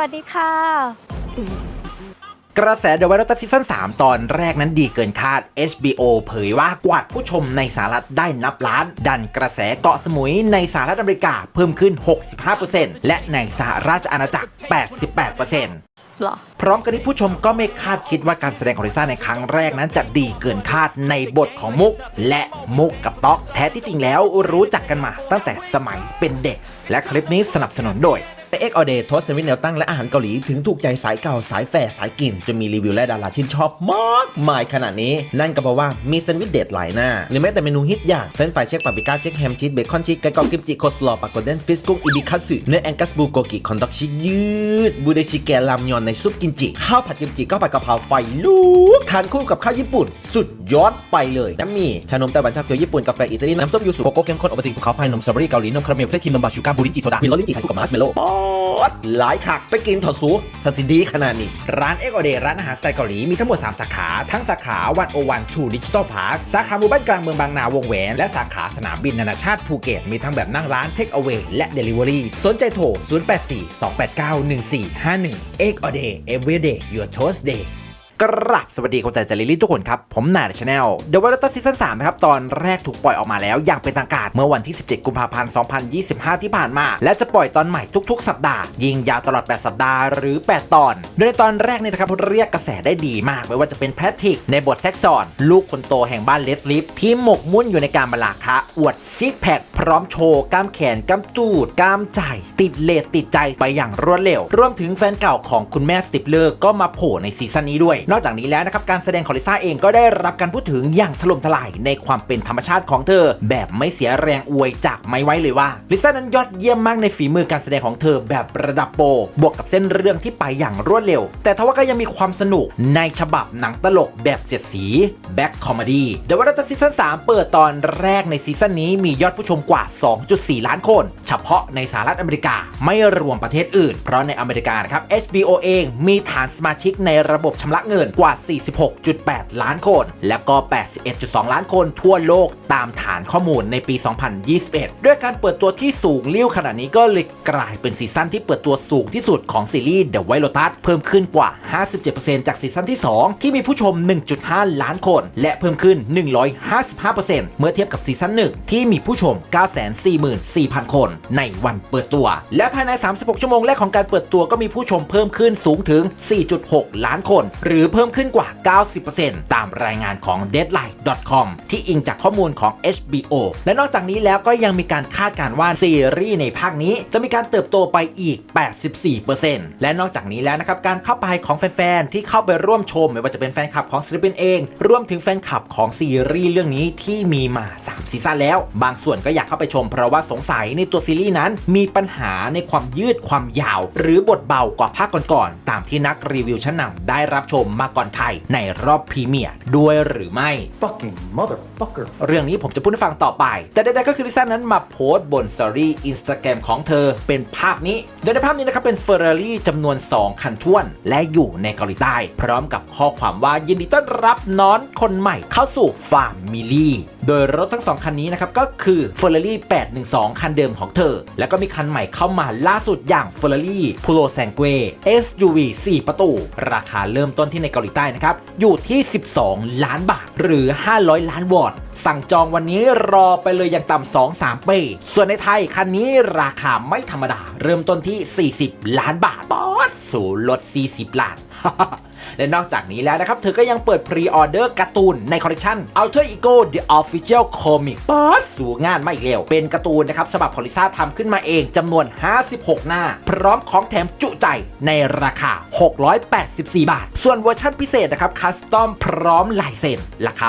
วัสดีค่ะ กระแส The White ซีซั่น3ตอนแรกนั้นดีเกินคาด HBO เผยว่ากวาดผู้ชมในสหรัฐได้นับล้าน ดันกระแสเกาะสมุยในสหรัฐอเมริกาเพิ่มขึ้น 65%และในสหราชอาณาจักร 88%หรอพร้อมกันนี้ผู้ชมก็ไม่คาดคิดว่าการแสดงของลิซ่าในครั้งแรกนั้นจะดีเกินคาดในบทของมุก และมุกกับต๊อก แท้ที่จริงแล้วรู้จักกันมาตั้งแต่สมัยเป็นเด็ก และคลิปนี้สนับสนุนโดย เอ็กออเดย์ทอสเซนวิชแนวตั้งและอาหารเกาหลีถึงถูกใจสายเก่าสายแฟร์สายกินจนมีรีวิวและดาราชื่นชอบมากมายขนาดนี้ นั่นก็เพราะว่ามีแซนด์วิชเด็ดหลายหน้า หรือแม้แต่เมนูฮิตอย่างเฟรนฟรายเช็คปาปิก้าเช็คแฮมชีสเบคอนชีสไก่กรอบกิมจิโคสลอปากโกเดนฟิสกุ้งอิบิคัตสึเนื้อแองกัสบูโกกิคอนด็อกชียืดบูเดชิแกรามยอนในซุปกิมจิข้าวผัดกิมจิข้าวผัดกะเพราไฟลุกทานคู่กับข้าวญี่ปุ่น สุดยอดไปเลยน้ำมีชานมไต้หวันชาเขียวญี่ปุ่นกาแฟอิตาลีน้ำส้มยูสุโกโก้เข้มข้นโอวัลตินภูเขาไฟนมสตรอเบอรี่เกาหลีนมคาราเมลเฟรชครีมนมบาชูการ์บูริจิโซดามิลลิจิทานคู่กับมาร์ชเมลโล่ดหลายคักไปกินถอดสูสัสิดีขนาดนี้ ร้านเอ็กโอเดร้านอาหารสไตล์เกาหลีมีทั้งหมด 3 สาขา ทั้งสาขาวันโอวันทูดิจิตอลพาร์คสาขาหมู่บ้านกลางเมืองบางนาวงแหวน และสาขาสนามบินนานาชาติภูเก็ตมีทั้งแบบนั่งร้านเทคเอา a y และเดลิเวอรี่สนใจโทร 0842891451 Egg All Day Every Day Your Toast Day กราบสวัสดีคนใจจาริลี่ทุกคนครับ ผมนายชาแนลเดอะวอลตัสซีซั่น3นะครับ ตอนแรกถูกปล่อยออกมาแล้ว อย่างเป็นทางการเมื่อวันที่ 17 กุมภาพันธ์ 2025 ที่ผ่านมา และจะปล่อยตอนใหม่ทุก ๆ สัปดาห์ ยิงยาวตลอด 8 สัปดาห์หรือ 8 ตอน โดยในตอนแรกเนี่ยนะครับเรียกกระแสได้ดีมาก ไม่ว่าจะเป็นแพทริกในบทแซ็กซอน ลูกคนโตแห่งบ้านเลสลิฟที่หมกมุ่นอยู่ในการบาลาคะอวดซิกแพคพร้อมโชว์กล้ามแขนกล้ามตูดกล้ามใจ ติดเลดติดใจไปอย่างรวดเร็ว รวมถึงแฟนเก่าของคุณแม่สติปเลอร์ก็มาโผล่ในซีซั่นนี้ด้วยนอกจากนี้แล้วนะครับการแสดงของลิซ่าเองก็ได้รับการพูดถึงอย่างถล่มทลายในความเป็นธรรมชาติของเธอ แบบไม่เสียแรงอวยจากไม่ไว้เลยว่าลิซ่านั้นยอดเยี่ยมมากในฝีมือการแสดงของเธอแบบระดับโปรบวกกับเส้นเรื่องที่ไปอย่างรวดเร็ว แต่ทว่าก็ยังมีความสนุกในฉบับหนังตลกแบบเสียดสีแบ็คคอมดี้เดอะวัตซีซั่น3 เปิดตอนแรกในซีซั่นนี้มียอดผู้ชมกว่า 2.4 ล้านคน เฉพาะในสหรัฐอเมริกาไม่รวมประเทศอื่น เพราะในอเมริกานะครับ HBO เองมีฐานสมาชิกในระบบชำระเงินกว่า 46.8 ล้านคน และก็ 81.2 ล้านคนทั่วโลกตามฐานข้อมูลในปี 2021 ด้วยการเปิดตัวที่สูงเลี้ยวขนาดนี้ก็เลยกลายเป็นซีซั่นที่เปิดตัวสูงที่สุดของซีรีส์ The White Lotus เพิ่มขึ้นกว่า 57%จากซีซั่นที่ 2 ที่มีผู้ชม 1.5 ล้านคน และเพิ่มขึ้น 155%เมื่อเทียบกับซีซั่น1ที่มีผู้ชม 944,000 คน ในวันเปิดตัว และภายใน 36 ชั่วโมงแรกของการเปิดตัวก็มีผู้ชมเพิ่มขึ้นสูงถึง 4.6 ล้านคน หรือเพิ่มขึ้นกว่า 90%ตามรายงานของ deadline.com ที่อิงจากข้อมูลของ HBO และนอกจากนี้แล้วก็ยังมีการคาดการณ์ว่าซีรีส์ในภาคนี้จะมีการเติบโตไปอีก 84%และนอกจากนี้แล้วนะครับการเข้าไปของแฟนๆที่เข้าไปร่วมชม ไม่ว่าจะเป็นแฟนคลับของศิลปินเอง รวมถึงแฟนคลับของซีรีส์เรื่องนี้ที่มีมา 3 ซีซั่นแล้ว บางส่วนก็อยากเข้าไปชม เพราะว่าสงสัยในตัวซีรีส์นั้น มีปัญหาในความยืดความยาว หรือบทเบากว่าภาคก่อนๆตามที่นักรีวิวชั้นนำได้รับชมมาก่อนใครในรอบพรีเมียร์ด้วยหรือไม่ fucking motherfucker. เรื่องนี้ผมจะพูดให้ฟังต่อไป แต่ใดๆก็คือลิซ่านั้นมาโพสต์บนสตอรี่อินสตาแกรมของเธอเป็นภาพนี้ โดยในภาพนี้นะครับเป็นเฟอร์รารี่จำนวน 2 คันท้วน และอยู่ในเกาหลีใต้ พร้อมกับข้อความว่ายินดีต้อนรับน้อนคนใหม่เข้าสู่ฟาร์มมิลี่โดยรถทั้ง 2 คันนี้นะครับก็คือ Ferrari 812 คันเดิมของเธอ แล้วก็มีคันใหม่เข้ามาล่าสุดอย่าง Ferrari Puro Sangue SUV 4 ประตู ราคาเริ่มต้นที่ในเกาหลีใต้นะครับ อยู่ที่ 12 ล้านบาท หรือ 500 ล้านวอนสั่งจองวันนี้รอไปเลยอย่างต่ำ2 3 ปี ส่วนในไทยคันนี้ราคาไม่ธรรมดา เริ่มต้นที่ 40 ล้านบาทปอดสูลด 40 ล้าน และนอกจากนี้แล้วนะครับ เธอก็ยังเปิดพรีออเดอร์การ์ตูนในคอลเลคชัน Alter Ego The Official Comic ปอดสูงานมาอีกแล้วเป็นการ์ตูนนะครับฉบับของลิซ่าทำขึ้นมาเองจำนวน 56 หน้า พร้อมของแถมจุใจในราคา 684 บาท ส่วนเวอร์ชันพิเศษนะครับคัสตอมพร้อมลายเซ็นราคา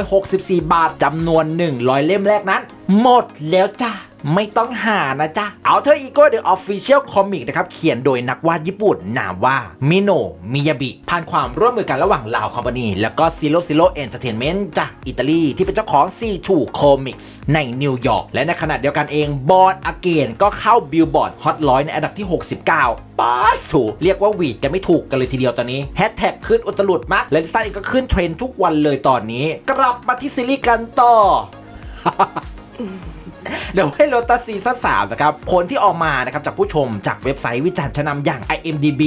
2,564 บาทจำนวน 100 เล่มแรกนั้น หมดแล้วจ้า ไม่ต้องหานะจ๊ะ Alter Ego The Official Comic นะครับ เขียนโดยนักวาดญี่ปุ่น นามว่า มิโนมิยาบิ ผ่านความร่วมมือกันระหว่างลาวคอมพานีแล้วก็ Zero Zero Entertainment จากอิตาลี ที่เป็นเจ้าของ C2 Comics ในนิวยอร์ก และในขณะเดียวกันเองบอร์ดอเกนก็เข้าบิลบอร์ดฮอตร้อยในอันดับที่ 69ป้าสูเรียกว่าหวีดกันไม่ถูกกันเลยทีเดียวตอนนี้แฮชแท็กขึ้นอุตลุดมากและลิซ่าเองก็ขึ้นเทรนทุกวันเลยตอนนี้ กลับมาที่ซีรีส์กันต่อ เดี๋ยวให้โ o ตัสซีซั่น3นะครับผลที่ออกมานะครับจากผู้ชมจากเว็บไซต์วิจารณ์ชั้นนำอย่าง IMDb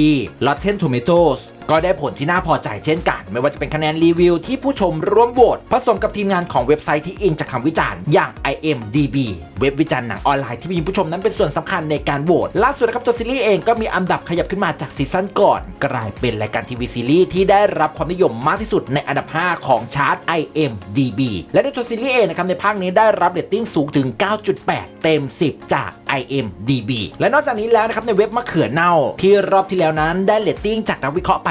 Rotten Tomatoes ก็ได้ผลที่น่าพอใจเช่นกัน ไม่ว่าจะเป็นคะแนนรีวิวที่ผู้ชมร่วมโหวตผสมกับทีมงานของเว็บไซต์ที่อิงจากคำวิจารณ์อย่าง IMDb เว็บวิจารณ์หนังออนไลน์ที่มีผู้ชมนั้นเป็นส่วนสำคัญในการโหวตล่าสุดนะครับตัวซีรีส์เองก็มีอันดับขยับขึ้นมาจากซีซั่นก่อน กลายเป็นรายการทีวีซีรีส์ที่ได้รับความนิยมมากที่สุดในอันดับ 5 ของชาร์ต IMDb และในตัวซีรีส์เองนะครับในภาคนี้ได้รับเรตติ้งสูงถึง 9.8 เต็ม 10 จาก IMDb และนอกจากนี้แล้วนะครับในเว็บมะเขือเน่าที่รอบที่แล้วนั้นได้เรตติ้งจากนักวิเคราะห์ไป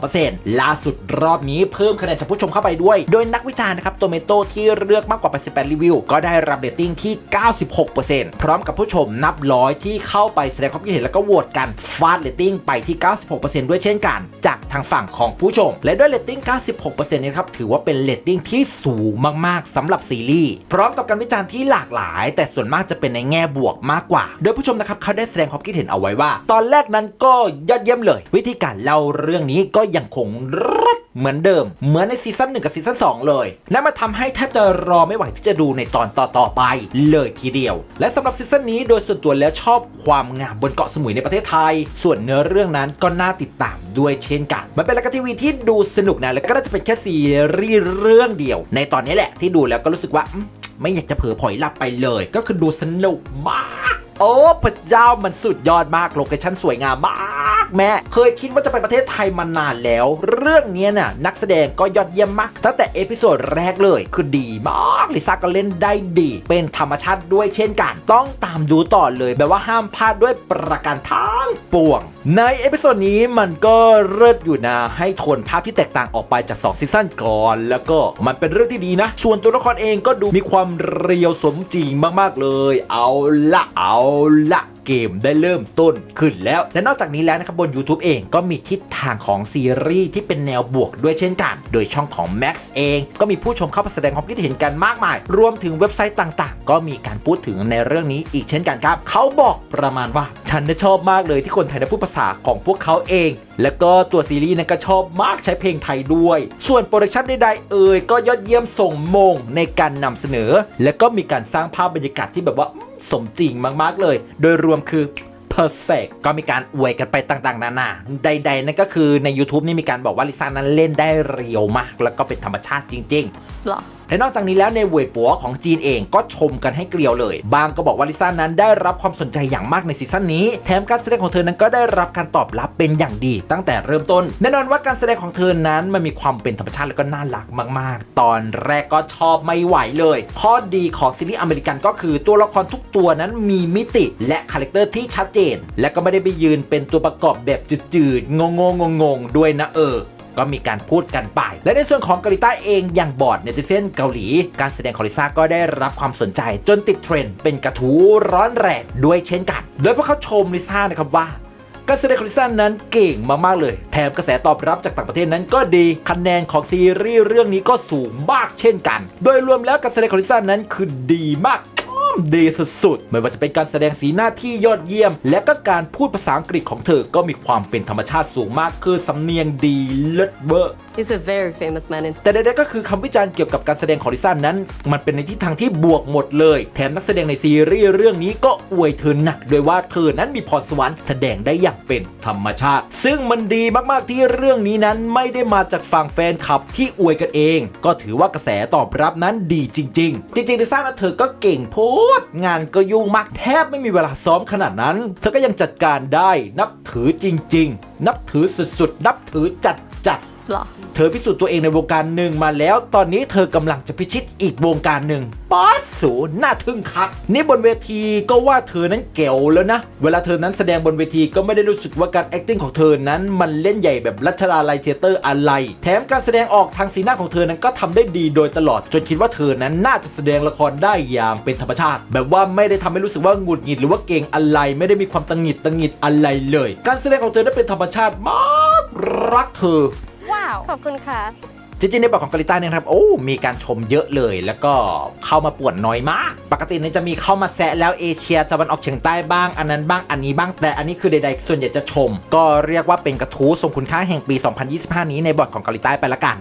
92%ล่าสุดรอบนี้เพิ่มคะแนนจากผู้ชมเข้าไปด้วย โดยนักวิจารณ์นะครับโตเมโตที่เลือกมากกว่า 88 รีวิว ก็ได้รับเรตติ้งที่ 96%พร้อมกับผู้ชมนับร้อยที่เข้าไปแสดงความคิดเห็นแล้วก็โหวตกันฟาดเรตติ้งไปที่ 96%ด้วยเช่นกัน จากทางฝั่งของผู้ชม และด้วยเรตติ้ง 96%นี้ครับถือว่าเป็นเรตติ้งที่สูงมากๆสำหรับซีรีส์พร้อมกับการวิจารณ์ที่หลากหลาย แต่ส่วนมากจะเป็นในแง่บวกมากกว่า โดยผู้ชมนะครับเขาได้แสดงความคิดเห็นเอาไว้ว่า ตอนแรกนั้นก็ยอดเยี่ยมเลย วิธีการเล่าเรื่องนี้ก็ยังคงรัดเหมือนเดิม เหมือนในซีซั่น1กับซีซั่น2 เลย และมาทำให้แทบจะรอไม่ไหวที่จะดูในตอนต่อๆไปเลยทีเดียว และสำหรับซีซั่นนี้โดยส่วนตัวแล้วชอบความงามบนเกาะสมุยในประเทศไทย ส่วนเนื้อเรื่องนั้นก็น่าติดตามด้วยเช่นกัน มันเป็นรายการทีวีที่ดูสนุกนะและก็น่าจะเป็นแค่ซีรีส์เรื่องเดียว ในตอนนี้แหละที่ดูแล้วก็รู้สึกว่าไม่อยากจะเผลอผลอยหลับไปเลย ก็คือดูสนุกมาก โอ้พระเจ้ามันสุดยอดมากโลเคชั่นสวยงามมากแม่เคยคิดว่าจะไปประเทศไทยมานานแล้ว เรื่องนี้น่ะนักแสดงก็ยอดเยี่ยมมาก ตั้งแต่เอพิโซดแรกเลย คือดีมากลิซ่าก็เล่นได้ดี เป็นธรรมชาติด้วยเช่นกัน ต้องตามดูต่อเลยแบบว่าห้ามพลาดด้วยประการทั้งปวง ในเอพิโซดนี้มันก็เลิศอยู่นะ ให้โทนภาพที่แตกต่างออกไปจาก2ซีซั่นก่อน แล้วก็มันเป็นเรื่องที่ดีนะ ส่วนตัวละครเองก็ดูมีความเรียวสมจริงมากๆเลย เอาละเอาละเกมได้เริ่มต้นขึ้นแล้ว และนอกจากนี้แล้วนะครับบน YouTube เองก็มีทิศทางของซีรีส์ที่เป็นแนวบวกด้วยเช่นกัน โดยช่องของ Max เอง ก็มีผู้ชมเข้ามาแสดงความคิดเห็นกันมากมาย รวมถึงเว็บไซต์ต่างๆ ก็มีการพูดถึงในเรื่องนี้อีกเช่นกันครับ เขาบอกประมาณว่าฉันชอบมากเลยที่คนไทยได้พูดภาษาของพวกเขาเอง แล้วก็ตัวซีรีส์นั้นก็ชอบมากใช้เพลงไทยด้วย ส่วนโปรดักชันใดๆเอ่ยก็ยอดเยี่ยมส่งมงในการนำเสนอ และก็มีการสร้างภาพบรรยากาศที่แบบว่า สมจริงมากๆเลย โดยรวมคือ perfect ก็มีการอวยกันไปต่างๆ นานา ใด ๆ นั่นก็คือใน YouTube นี่มีการบอกว่าลิซ่านั้นเล่นได้เรียวมาก แล้วก็เป็นธรรมชาติจริงๆหรอ และนอกจากนี้แล้วในเวยปัวของจีนเองก็ชมกันให้เกลียวเลย บางก็บอกว่าลิซ่านั้นได้รับความสนใจอย่างมากในซีซั่นนี้ แถมการแสดงของเธอนั้นก็ได้รับการตอบรับเป็นอย่างดี ตั้งแต่เริ่มต้น แน่นอนว่าการแสดงของเธอนั้นมันมีความเป็นธรรมชาติและก็น่ารักมาก ๆ ตอนแรกก็ชอบไม่ไหวเลย ข้อดีของซีรีส์อเมริกันก็คือตัวละครทุกตัวนั้นมีมิติและคาแรคเตอร์ที่ชัดเจน และก็ไม่ได้ไปยืนเป็นตัวประกอบแบบจืดๆงงๆงงๆด้วยนะเออ ก็มีการพูดกันไป และในส่วนของเกาหลีใต้เองอย่างบอร์ดเนติเซนเกาหลี การแสดงของลิซ่าก็ได้รับความสนใจ จนติดเทรนด์เป็นกระทู้ร้อนแรงด้วยเช่นกัน โดยพวกเขาชมลิซ่านะครับว่าการแสดงของลิซ่านั้นเก่งมาก ๆ เลย แถมกระแสตอบรับจากต่างประเทศนั้นก็ดี คะแนนของซีรีส์เรื่องนี้ก็สูงมากเช่นกัน โดยรวมแล้วการแสดงของลิซ่านั้นคือดีมาก ดีสุดๆ ไม่ว่าจะเป็นการแสดงสีหน้าที่ยอดเยี่ยม และก็การพูดภาษาอังกฤษของเธอก็มีความเป็นธรรมชาติสูงมากคือสำเนียงดีเลิศเวอร์ He's a very famous man in แต่ใดๆก็คือคำวิจารณ์เกี่ยวกับการแสดงของลิซ่านั้น มันเป็นในทิศทางที่บวกหมดเลย แถมนักแสดงในซีรีส์เรื่องนี้ก็อวยเธอหนักด้วยว่าเธอนั้นมีพรสวรรค์แสดงได้อย่างเป็นธรรมชาติ ซึ่งมันดีมากๆที่เรื่องนี้นั้นไม่ได้มาจากฝั่งแฟนคลับที่อวยกันเอง ก็ถือว่ากระแสตอบรับนั้นดีจริง ๆ จริงๆลิซ่านั้นเธอก็เก่งโพดงานก็ยุ่งมากแทบไม่มีเวลาซ้อมขนาดนั้น เธอก็ยังจัดการได้นับถือจริง ๆ นับถือสุดๆ นับถือจัดจัดๆ หรอ เธอพิสูจน์ตัวเองในวงการหนึ่งมาแล้ว ตอนนี้เธอกำลังจะพิชิตอีกวงการหนึ่งป๊าสูน่าทึ่งครับ นี่บนเวทีก็ว่าเธอนั้นเก๋วแล้วนะ เวลาเธอนั้นแสดงบนเวทีก็ไม่ได้รู้สึกว่าการ acting ของเธอนั้นมันเล่นใหญ่แบบรัชดาลัยเทเตอร์อะไร แถมการแสดงออกทางสีหน้าของเธอนั้นก็ทำได้ดีโดยตลอด จนคิดว่าเธอนั้นน่าจะแสดงละครได้อย่างเป็นธรรมชาติ แบบว่าไม่ได้ทำให้รู้สึกว่าหงุดหงิดหรือว่าเก่งอะไรไม่ได้มีความตังหิดตังหิดอะไรเลย การแสดงของเธอนั้นเป็นธรรมชาติมากรักเธอาขอบคุณค่ะ จริงๆในบทของกาลิต้าเนี่ยครับโอ้ มีการชมเยอะเลย แล้วก็เข้ามาป่วนน้อยมาก ปกติเนี่ยจะมีเข้ามาแซะแล้วเอเชียตะวันออกเฉียงใต้บ้าง อันนั้นบ้างอันนี้บ้างแต่อันนี้คือใดๆส่วนใหญ่จะชม ก็เรียกว่าเป็นกระทู้ทรงคุณค่าแห่งปี 2025 นี้ในบทของกาลิต้าไปละกัน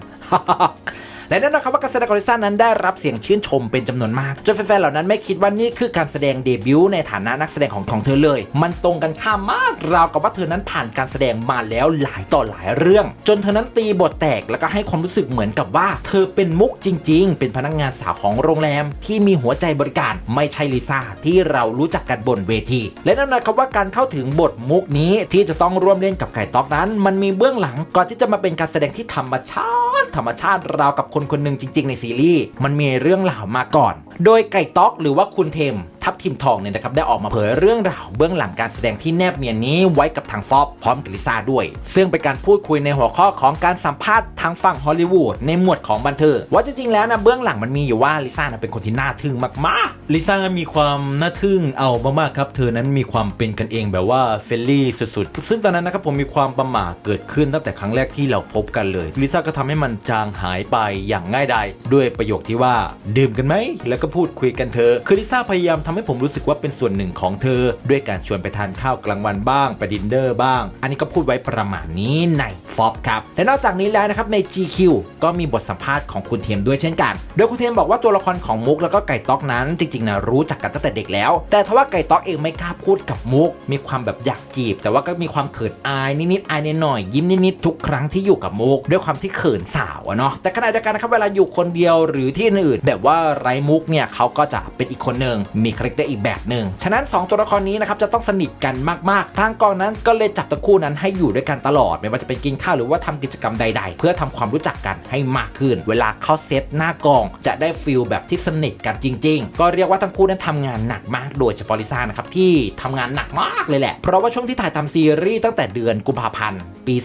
และแน่นอนครับว่าการแสดงของลิซ่านั้นได้รับเสียงชื่นชมเป็นจำนวนมากจนแฟนๆเหล่านั้นไม่คิดว่านี่คือการแสดงเดบิวต์ในฐานะนักแสดงของของเธอเลย มันตรงกันข้ามมากราวกับว่าเธอนั้นผ่านการแสดงมาแล้วหลายต่อหลายเรื่อง จนเธอนั้นตีบทแตกแล้วก็ให้ความรู้สึกเหมือนกับว่า เธอเป็นมุกจริง ๆ เป็นพนักงานสาวของโรงแรม ที่มีหัวใจบริการไม่ใช่ลิซ่าที่เรารู้จักกันบนเวที และแน่นหมายความว่าการเข้าถึงบทมุกนี้ที่จะต้องร่วมเล่นกับไก่ต๊อกนั้น มันมีเบื้องหลังก่อนที่จะมาเป็นการแสดงที่ธรรมชาติ ธรรมชาติราวกับคนคนคนหนึ่งจริง ๆ ในซีรีส์มันมีเรื่องราวมาก่อน โดยไก่ต๊อกหรือว่าคุณเทมทับทิมทองเนี่ยนะครับได้ออกมาเผยเรื่องราวเบื้องหลังการแสดงที่แนบเนียนนี้ไว้กับทางฟอบพร้อมกับลิซ่าด้วย ซึ่งเป็นการพูดคุยในหัวข้อของการสัมภาษณ์ทางฝั่งฮอลลีวูดในหมวดของบันเทิงว่าจริงๆแล้วนะเบื้องหลังมันมีอยู่ว่าลิซ่านะเป็นคนที่น่าทึ่งมากๆลิซ่ามีความน่าทึ่งเอามากๆครับเธอนั้นมีความเป็นกันเองแบบว่าเฟลลี่สุดๆ ซึ่งตอนนั้นนะครับผมมีความประหม่าเกิดขึ้นตั้งแต่ครั้งแรกที่เราพบกันเลยลิซ่าก็ทำให้มันจางหายไปอย่างง่ายดายด้วยประโยคที่ว่าดื่มกันไหมแล้วก็พูดคุยกันเธอคือลิซ่าพยายามทำให้ผมรู้สึกว่าเป็นส่วนหนึ่งของเธอ ด้วยการชวนไปทานข้าวกลางวันบ้าง ไปดินเนอร์บ้าง อันนี้ก็พูดไว้ประมาณนี้ในฟอบครับ และนอกจากนี้แล้วนะครับใน GQ ก็มีบทสัมภาษณ์ของคุณเทียมด้วยเช่นกัน โดยคุณเทียมบอกว่าตัวละครของมุกแล้วก็ไก่ต๊อกนั้นจริงๆนะรู้จักกันตั้งแต่เด็กแล้ว แต่ทว่าไก่ต๊อกเองไม่กล้าพูดกับมุก มีความแบบอยากจีบ แต่ว่าก็มีความเขินอายนิดๆอายนิดหน่อยยิ้มนิดๆทุกครั้งที่อยู่กับมุกด้วยความที่เขินสาวอะเนาะแต่ขณะเดียวกันนะครับเวลาอยู่คนเดียวหรือที่อื่นๆแบบว่าไร้มุกเนี่ยเขาก็จะเป็นอีกคนหนึ่งมีคาแรคเตอร์อีกแบบหนึ่งฉะนั้นสองตัวละครนี้นะครับจะต้องสนิทกันมากๆทางกองนั้นก็เลยจับทั้งคู่นั้นให้อยู่ด้วยกันตลอด ไม่ว่าจะเป็นกินข้าวหรือว่าทำกิจกรรมใด ๆ เพื่อทำความรู้จักกันให้มากขึ้น เวลาเข้าเซตหน้ากอง จะได้ฟิลแบบที่สนิทกันจริง ๆ ก็เรียกว่าทั้งคู่นั้นทำงานหนักมากโดยเฉพาะลิซ่านะครับที่ทำงานหนักมากเลยแหละเพราะว่าช่วงที่ถ่ายทำซีรีส์ตั้งแต่เดือนกุมภาพันธ์ ปี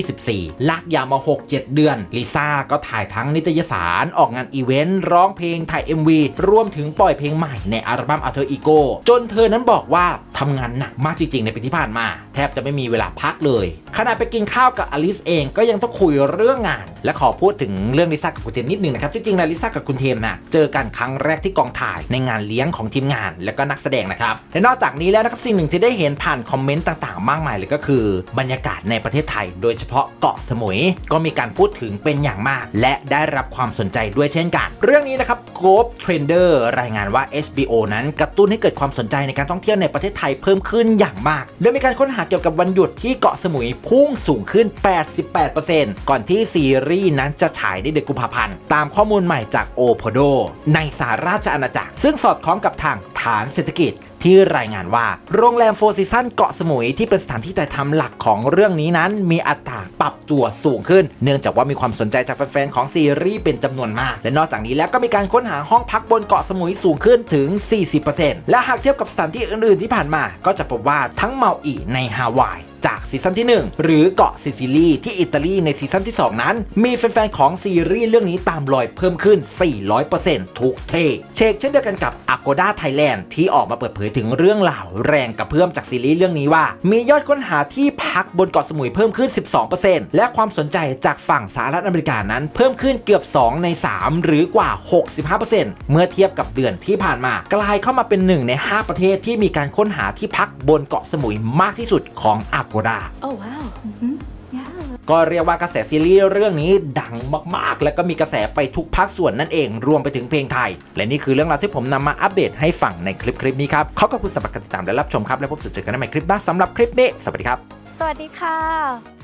2024 ลากยาวมา 6-7 เดือนลิซ่าก็ถ่ายทั้งนิตยสาร ออกงานอีเวนต์ ร้องเพลง ถ่าย MV รวมถึงปล่อยเพลงใหม่ในอัลบั้ม Alter Ego จนเธอนั้นบอกว่าทำงานหนักมากจริงๆ ในปีที่ผ่านมา แทบจะไม่มีเวลาพักเลย ขณะไปกินข้าวกับอลิสเองก็ยังต้องคุยเรื่องงาน และขอพูดถึงเรื่องลิซ่ากับคุณเทมนิดนึงนะครับ จริงๆแล้วลิซ่ากับคุณเทมนะเจอกันครั้งแรกที่กองถ่ายในงานเลี้ยงของทีมงาน และก็นักแสดงนะครับและนอกจากนี้แล้วนะครับสิ่งหนึ่งที่ได้เห็นผ่านคอมเมนต์ต่างๆ มากมายเลยก็คือบรรยากาศในประเทศไทย โดยเฉพาะเกาะสมุย ก็มีการพูดถึงเป็นอย่างมาก และได้รับความสนใจด้วยเช่นกัน เรื่องนี้นะครับ g o p Trender รายงานว่า SBO นั้นกระตุ้นให้เกิดความสนใจในการท่องเที่ยวในประเทศไทยเพิ่มขึ้นอย่างมาก โดยมีการค้นหาเกี่ยวกับวันหยุดที่เกาะสมุยพุ่งสูงขึ้น 88%ก่อนที่ซีรีส์นั้นจะฉายในเดือนกุมภาพันธ์ตามข้อมูลใหม่จากโอโพโดในสหราชอาณาจักร ซึ่งสอดคล้องกับทางฐานเศรษฐกิจ ที่รายงานว่า โรงแรมโฟร์ซีซันเกาะสมุยที่เป็นสถานที่ถ่ายทำหลักของเรื่องนี้นั้น มีอัตราปรับตัวสูงขึ้น เนื่องจากว่ามีความสนใจจากแฟนๆของซีรีส์เป็นจำนวนมาก และนอกจากนี้แล้วก็มีการค้นหาห้องพักบนเกาะสมุยสูงขึ้นถึง 40%และหากเทียบกับสถานที่อื่นๆที่ผ่านมา ก็จะพบว่าทั้งเมาอีในฮาวาย จากซีซั่นที่ 1 หรือเกาะซิซิลีที่อิตาลีในซีซั่นที่ 2 นั้น มีแฟนๆของซีรีส์เรื่องนี้ตามรอยเพิ่มขึ้น 400%ทุกเทเชกเช่นเดียวกันกับ Agoda Thailand ที่ออกมาเปิดเผยถึงเรื่องราวแรงกระเพื่อมจากซีรีส์เรื่องนี้ว่า มียอดค้นหาที่พักบนเกาะสมุยเพิ่มขึ้น 12%และความสนใจจากฝั่งสหรัฐอเมริกานั้น เพิ่มขึ้นเกือบ 2 ใน 3 หรือกว่า 65%เมื่อเทียบกับเดือนที่ผ่านมา กลายเข้ามาเป็นหนึ่งใน 5 ประเทศที่มีการค้นหาที่พักบนเกาะสมุยมากที่สุดของ Agoda Oh, wow. Yeah. ก็เรียกว่ากระแสซีรีส์เรื่องนี้ดังมากๆ แล้วก็มีกระแสไปทุกภาคส่วนนั่นเอง รวมไปถึงเพลงไทย และนี่คือเรื่องราวที่ผมนำมาอัปเดตให้ฟังในคลิปคลิปนี้ครับขอขอบคุณสำหรับการติดตามและรับชมครับ และพบเจอกันในใหม่คลิปหน้าสำหรับคลิปนี้สวัสดีครับ สวัสดีค่ะ